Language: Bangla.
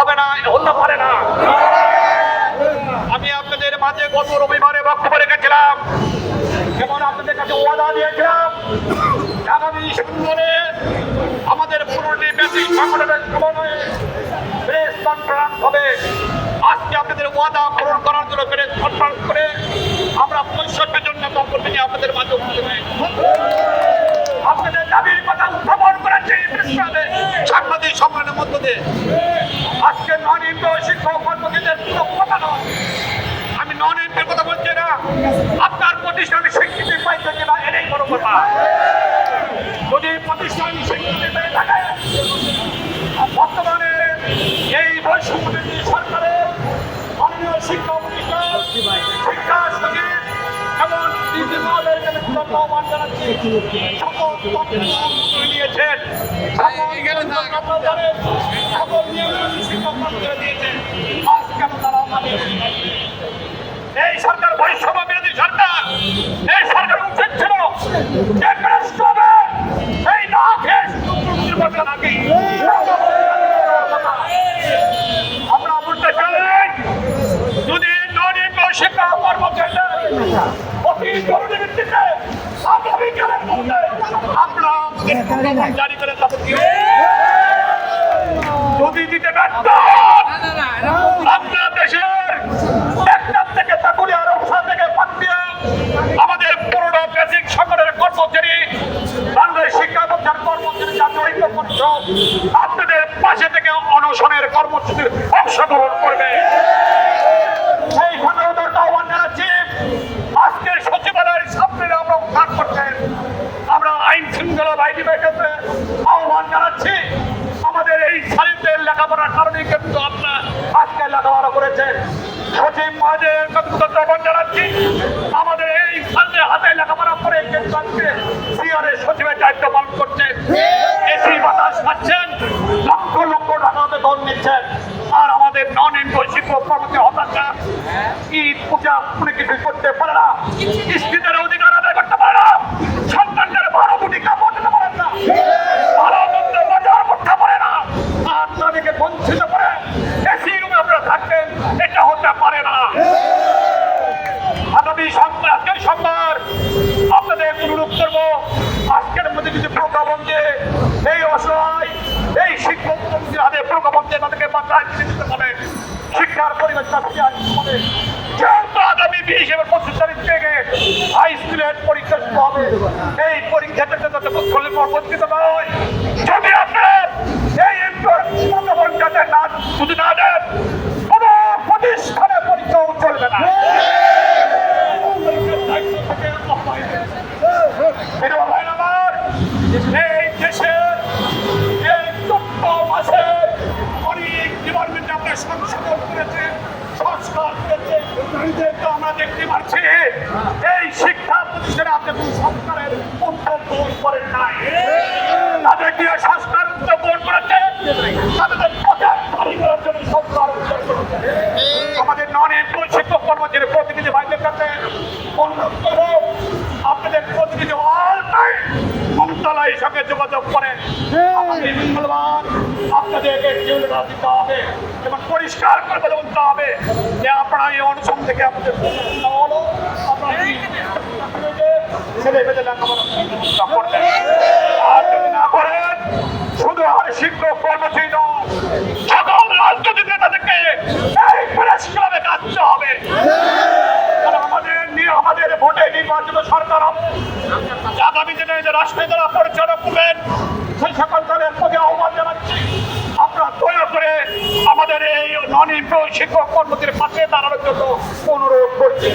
হবে না হতে পারে না। আমি আপনাদের মাঝে গত রবিবারে বক্তব্য রেখেছিলাম, যেমন আপনাদের কাছে ওয়াদা দিয়েছিলাম, আগামী সেপ্টেম্বরে আমাদের পুরনো বেসিক সংগঠনের হবে। আজকে আপনাদের ওয়াদা পূরণ করার জন্য প্রেস কনফারেন্স করে আমরা পঁয়ষট্টি জন্য দপ্তর নিয়ে আপনাদের মাঝে আপনাদের দাবির কথা উত্থাপন করেছে সাংবাদিক সম্মেলনের মধ্য দিয়ে আজকে নন এমপি শিক্ষক কর্মচারীদের পুরো কথা নয় আমি নন এমপির কথা বলছি না আপনার প্রতিষ্ঠানে স্বীকৃতি পাইছে কিনা এটাই বড় কথা। যদি প্রতিষ্ঠান স্বীকৃতি পেয়ে থাকে, বর্তমানে এই বৈষম্যবিরোধী সরকারের মাননীয় শিক্ষা প্রতিষ্ঠান, শিক্ষা সচিব এবং মহোদয়ের কাছে আহ্বান জানাচ্ছি। সকল নিয়েছেন সকল নিয়ম শিক্ষক দিয়েছেন আজ কেন তারা আমাদের এই সরকার বৈষম্য বিরোধী সরকার এই সরকার উচিত ছিল যে ভ্রষ্ট হবে এই না খেয়ে নির্বাচন আগে আমরা বলতে চাই। যদি ননিম শিক্ষা কর্মচারীদের অতি জরুরি ভিত্তিতে আগামীকালের মধ্যে আমরা জারি করে দেবো যদি দিতে ব্যর্থ হন, আপনার দেশের টেকনাফ থেকে চাকুরিয়া রূপসা থেকে পাঠিয়ে আমাদের পুরোনো বেসিক সকলের কর্মচারী বাংলাদেশ শিক্ষা প্রচার কর্মচারী জাতীয় ঐক্য পরিষদ আপনাদের পাশে থেকে অনশনের কর্মসূচির অংশগ্রহণ করবে। আহ্বান জানাচ্ছি। আজকের সচিবালয়ের সামনে আমরা উদ্ধার করছেন আমরা আইন শৃঙ্খলা বাহিনী ব্যাপারে আহ্বান জানাচ্ছি। আমাদের এই শালীনদের লেখাপড়ার কারণে কিন্তু আপনার আজকে লেখাপড়া করেছেন সচিব মহাজের আহ্বান জানাচ্ছি। আমাদের মধ্যে যদি প্রজ্ঞাপন দিয়ে এই অসহায়, এই শিক্ষক হাতে প্রজ্ঞাপনকে তাদেরকে বাঁচায় দিতে হবে। শিক্ষার পরিবেশ আনতে হবে। যেহেতু আগামী বিশ এবং পঁচিশ তারিখ থেকে হাই স্কুলের পরীক্ষা হবে, এই পরীক্ষাটা যাতে প্রথমে নয় সংশোধন করেছে, সংস্কার করেছে আমরা দেখতে পাচ্ছি। এই শিক্ষা প্রতিষ্ঠানে আপনি কোন সংস্কারের উদ্যোগ করেন নাই। সংস্কার উদ্যোগ গ্রহণ করেছে? তাদের সংস্কার উদ্যোগ করেছে। আমাদের নন এমপ্লয় শিক্ষক কর্মচারী প্রতিনিধি ভাইদের কাছে অনুরোধ আপনাদের প্রতিনিধি অল টাইম সঙ্গে যোগাযোগ করেন। মঙ্গলবার আপনাদেরকে জিওলেখা দিতে হবে এবং পরিষ্কার করে বলতে হবে যে আপনারা এই অনশন থেকে আপনাদের হলো না করেন, শুধু আর শিক্ষক কর্মচারী নয় সকল রাজনৈতিক নেতাদেরকে এই প্রেস ক্লাবে কাটতে হবে। আমাদের আমাদের ভোটে নির্বাচিত সরকার আগামী দিনে যে রাষ্ট্রে যারা পরিচালনা করবেন সেই সকল দলের প্রতি আহ্বান জানাচ্ছি আপনারা দয়া করে এমপ্লয় শিক্ষক কর্মীদের পাশে দাঁড়ানোর জন্য অনুরোধ করছি।